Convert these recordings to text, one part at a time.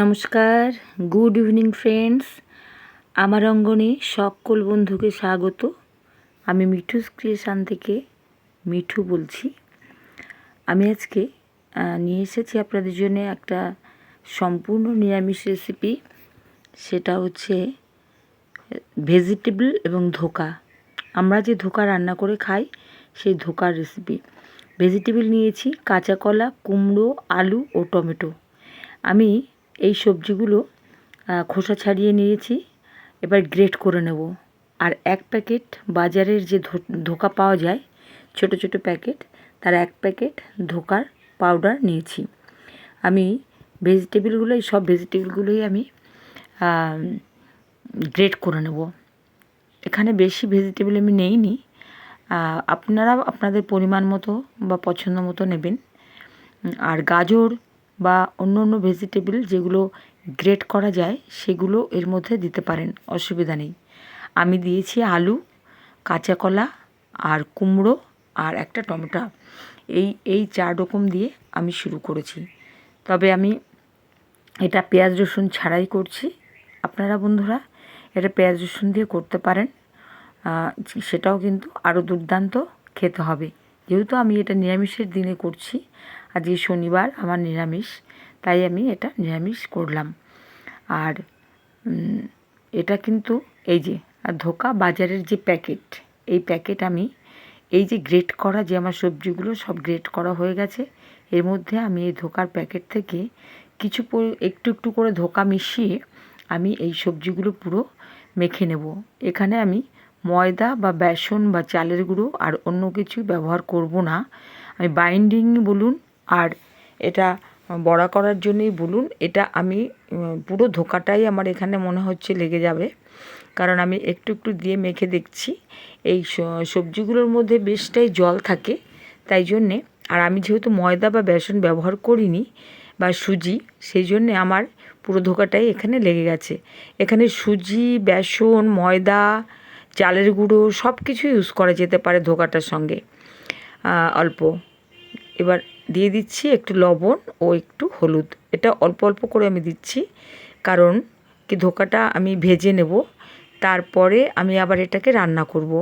নমস্কার, good evening friends. আমার অঙ্গনে সকল বন্ধুকে স্বাগত। আমি মিঠুস ক্রিয়েশান থেকে মিঠু বলছি। আমি আজকে নিয়ে এসেছি আপনাদের জন্য একটা সম্পূর্ণ নিরামিষ রেসিপি সেটা হচ্ছে ভেজিটেবল এবং ধোকা। আমরা যে ধোকা রান্না করে খাই, সেই ধোকার রেসিপি ভেজিটেবল নিয়েছি কাঁচা কলা, কুমড়ো, আলু ও টমেটো। আমি এই সবজিগুলো খোসা ছাড়িয়ে নিয়েছি। এবার গ্রেট করে নেব। আর এক প্যাকেট বাজারের যে ধোকা পাওয়া যায়, ছোট ছোট প্যাকেট তার এক প্যাকেট ধোকার পাউডার নিয়েছি। আমি ভেজিটেবলগুলো এই সব ভেজিটেবলগুলোই আমি গ্রেট করে নেব। এখানে বেশি ভেজিটেবল আমি নেইনি। আপনারা আপনাদের পরিমাণ মতো বা পছন্দ মতো নেবেন। আর গাজর বা অন্য অন্য ভেজিটেবল যেগুলো গ্রেট করা যায়, সেগুলো এর মধ্যে দিতে পারেন, অসুবিধা নেই। আমি দিয়েছি আলু, কাঁচা কলা আর কুমড়ো আর একটা টমেটো। এই এই চার রকম দিয়ে আমি শুরু করেছি। তবে আমি এটা পেঁয়াজ রসুন ছাড়াই করছি। আপনারা বন্ধুরা এটা পেঁয়াজ রসুন দিয়ে করতে পারেন। সেটাও কিন্তু আরও দুর্দান্ত খেতে হবে। যেহেতু আমি এটা নিরামিষের দিনে করছি আজকে শনিবার, আমার নিরামিষ, তাই আমি এটা নিরামিষ করলাম। আর এটা কিন্তু এই যে আর ধোকা বাজারের যে প্যাকেট, এই প্যাকেট আমি, এই যে গ্রেট করা যে আমার সবজিগুলো সব গ্রেট করা হয়ে গেছে, এর মধ্যে আমি এই ধোকার প্যাকেট থেকে কিছু একটু একটু করে ধোকা মিশিয়ে আমি এই সবজিগুলো পুরো মেখে নেব। এখানে আমি ময়দা বা বেসন বা চালের গুঁড়ো আর অন্য কিছু ব্যবহার করব না। আমি বাইন্ডিং বলুন আর এটা বড়া করার জন্যই বলুন, এটা আমি পুরো ধোকাটাই আমার এখানে মনে হচ্ছে লেগে যাবে। কারণ আমি একটু একটু দিয়ে মেখে দেখছি, এই সবজিগুলোর মধ্যে বেশটাই জল থাকে। তাই জন্যে, আর আমি যেহেতু ময়দা বা বেসন ব্যবহার করিনি বা সুজি, সেই জন্যে আমার পুরো ধোকাটাই এখানে লেগে গেছে। এখানে সুজি, বেসন, ময়দা, চালের গুঁড়ো সব কিছু ইউজ করা যেতে পারে ধোকাটার সঙ্গে। অল্প। এবার দিয়ে দিচ্ছি একটু লবণ ও একটু হলুদ। এটা অল্প অল্প করে আমি দিচ্ছি, কারণ কি ধোকাটা আমি ভেজে নেব, তারপরে আমি আবার এটাকে রান্না করব।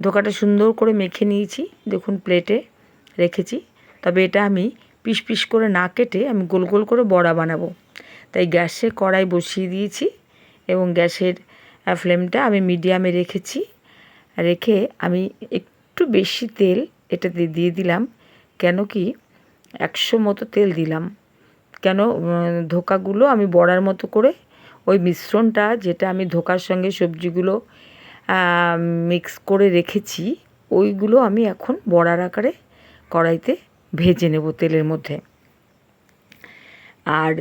ধোকাটা সুন্দর করে মেখে নিয়েছি, দেখুন প্লেটে রেখেছি, তবে এটা আমি পিস পিস করে না কেটে আমি গোল গোল করে বড়া বানাবো। তাই গ্যাসে কড়াই বসিয়ে দিয়েছি এবং গ্যাসের ফ্লেমটা আমি মিডিয়ামে রেখেছি। রেখে আমি একটু বেশি তেল এটাতে দিয়ে দিলাম। কেন কি একশো মতো তেল দিলাম। কেন ধোকাগুলো আমি বড়ার মতো করে ওই মিশ্রণটা যেটা আমি ধোকার সঙ্গে সবজিগুলো মিক্স করে রেখেছি, ওইগুলো আমি এখন বড়ার আকারে কড়াইতে ভেজে নেব তেলের মধ্যে। আর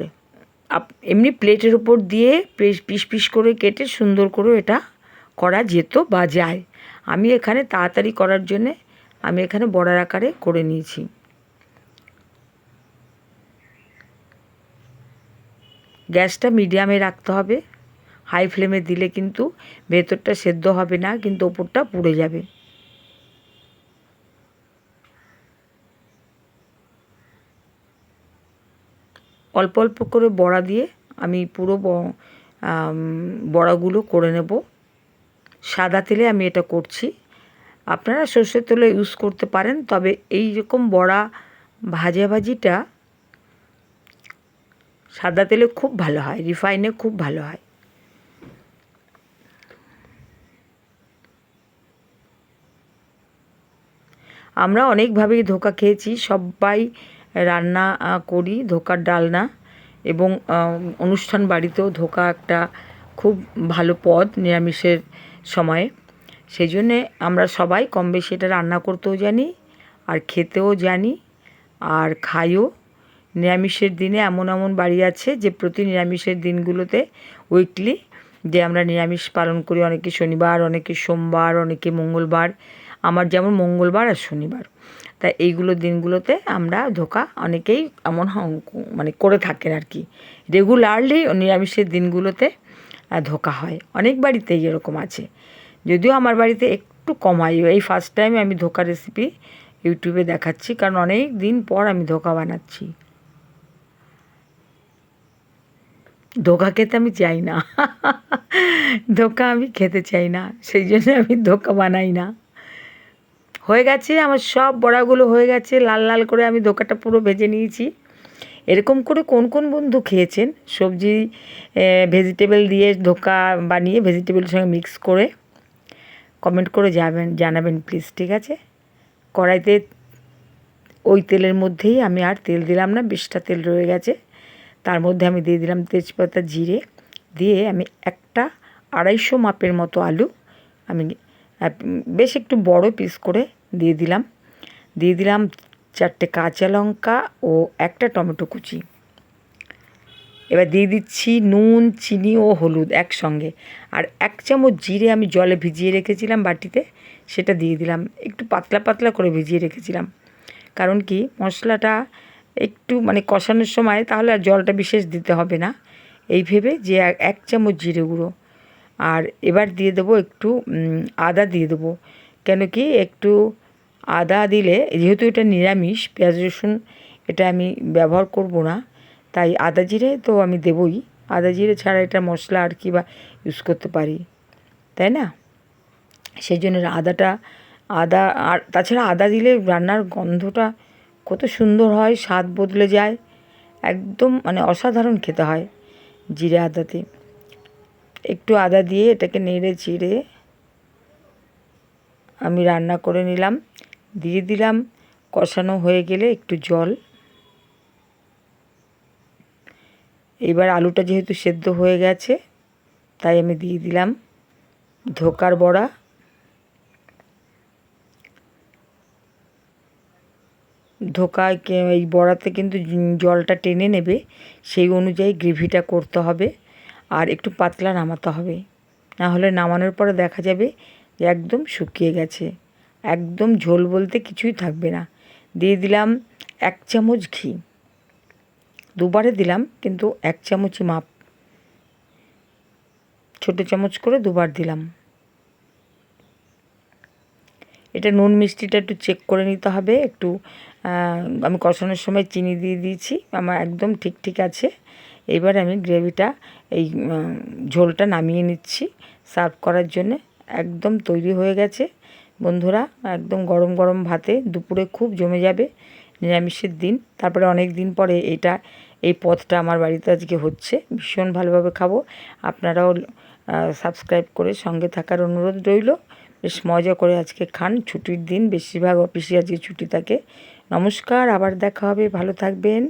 এমনি প্লেটের উপর দিয়ে পিস পিস করে কেটে সুন্দর করে এটা করা যেত বা যায়। আমি এখানে তাড়াতাড়ি করার জন্যে আমি এখানে বড়ার আকারে করে নিয়েছি। গ্যাসটা মিডিয়ামে রাখতে হবে। হাই ফ্লেমে দিলে কিন্তু ভেতরটা সেদ্ধ হবে না, কিন্তু ওপরটা পুড়ে যাবে। অল্প অল্প করে বড়া দিয়ে আমি পুরো বড়াগুলো করে নেব। সাদা তেলে আমি এটা করছি। আপনারা সর্ষের তেলে ইউজ করতে পারেন, তবে এই রকম বড়া ভাজাভাজিটা সাদা তেলে খুব ভালো হয় রিফাইনে খুব ভালো হয়। আমরা অনেকভাবেই ধোকা খেয়েছি, সবাই রান্না করি ধোকার ডালনা এবং অনুষ্ঠান বাড়িতেও ধোকা একটা খুব ভালো পদ নিরামিষের সময়ে। সেই জন্যে আমরা সবাই কম বেশি এটা রান্না করতেও জানি, আর খেতেও জানি, আর খাইও। নিরামিষের দিনে এমন এমন বাড়ি আছে যে প্রতি নিরামিষের দিনগুলোতে উইকলি যে আমরা নিরামিষ পালন করি, অনেকে শনিবার, অনেকে সোমবার, অনেকে মঙ্গলবার। আমার যেমন মঙ্গলবার আর শনিবার। তা এইগুলো দিনগুলোতে আমরা ধোকা অনেকেই এমন মানে করে থাকেন আর কি। রেগুলারলি নিরামিষের দিনগুলোতে ধোকা হয়। অনেক বাড়িতেই এরকম আছে। যদিও আমার বাড়িতে একটু কম হয় এই ফার্স্ট টাইম আমি ধোকা রেসিপি ইউটিউবে দেখাচ্ছি, কারণ অনেক দিন পর আমি ধোকা বানাচ্ছি। ধোকা খেতে আমি চাই না। ধোকা আমি খেতে চাই না, সেই জন্য আমি ধোকা বানাই না। হয়ে গেছে, আমার সব বড়াগুলো হয়ে গেছে, লাল লাল করে আমি ধোকাটা পুরো ভেজে নিয়েছি। এরকম করে কোন কোন বন্ধু খেয়েছেন? সবজি ভেজিটেবল দিয়ে ধোকা বানিয়ে ভেজিটেবলের সঙ্গে মিক্স করে? কমেন্ট করে যাবেন, জানাবেন প্লিজ ঠিক আছে? কড়াইতে ওই তেলের মধ্যেই আমি আর তেল দিলাম না, বেশটা তেল রয়ে গেছে। তার মধ্যে আমি দিয়ে দিলাম তেজপাতা জিরে, দিয়ে আমি একটা আড়াইশো মাপের মতো আলু আমি বেশ একটু বড় পিস করে দিয়ে দিলাম। দিয়ে দিলাম চারটে কাঁচা লঙ্কা ও একটা টমেটো কুচি। এবার দিয়ে দিচ্ছি নুন, চিনি ও হলুদ একসঙ্গে। আর এক চামচ জিরে আমি জলে ভিজিয়ে রেখেছিলাম বাটিতে, সেটা দিয়ে দিলাম। একটু পাতলা পাতলা করে ভিজিয়ে রেখেছিলাম। কারণ কি, মশলাটা একটু মানে কষানোর সময় তাহলে আর জলটা বিশেষ দিতে হবে না। এই ভেবে যে এক- চামচ জিরে গুঁড়ো। আর এবার দিয়ে দেবো একটু আদা দিয়ে দেবো। কেন কি, একটু আদা দিলে, যেহেতু এটা নিরামিষ, পেঁয়াজ রসুন এটা আমি ব্যবহার করব না। তাই আদা জিরে তো আমি দেবই। আদা জিরে ছাড়া এটা মশলা আর কি বা ইউজ করতে পারি। তাই না? সেই জন্য আদাটা, আদা আর তাছাড়া আদা দিলে রান্নার গন্ধটা কত সুন্দর হয়, স্বাদ বদলে যায়। একদম মানে অসাধারণ খেতে হয় জিরে আদাতে। একটু আদা দিয়ে এটাকে নেড়ে চিড়ে আমি রান্না করে নিলাম। দিয়ে দিলাম, কষানো হয়ে গেলে একটু জল। এবার আলুটা যেহেতু সেদ্ধ হয়ে গেছে, তাই আমি দিয়ে দিলাম ধোকার বড়া। ধোকায় কে- এই বড়াতে কিন্তু জলটা টেনে নেবে, সেই অনুযায়ী গ্রেভিটা করতে হবে আর একটু পাতলা নামাতে হবে। না হলে নামানোর পরে দেখা যাবে যে একদম শুকিয়ে গেছে, একদম ঝোল বলতে কিছুই থাকবে না। দিয়ে দিলাম এক চামচ ঘি। দুবারে দিলাম, কিন্তু এক চামচই মাপ। ছোটো চামচ করে দুবার দিলাম। এটা নুন মিষ্টিটা একটু চেক করে নিতে হবে, একটু আমি কষানোর সময় চিনি দিয়ে দিয়েছি, আমার একদম ঠিক ঠিক আছে। এবার আমি গ্রেভিটা এই ঝোলটা নামিয়ে নিচ্ছি, সার্ভ করার জন্য। একদম তৈরি হয়ে গেছে। বন্ধুরা, একদম গরম গরম ভাতে দুপুরে খুব জমে যাবে, নিরামিষের দিন। তারপরে অনেক দিন পরে এটা এই পথটা আমার বাড়িতে আজকে হচ্ছে। ভীষণ ভালোভাবে খাব। আপনারাও সাবস্ক্রাইব করে সঙ্গে থাকার অনুরোধ রইল। বেশ মজা করে আজকে খান। ছুটির দিন, বেশিরভাগ অফিসে আজকে ছুটি থাকে। নমস্কার, আবার দেখা হবে। ভালো থাকবেন।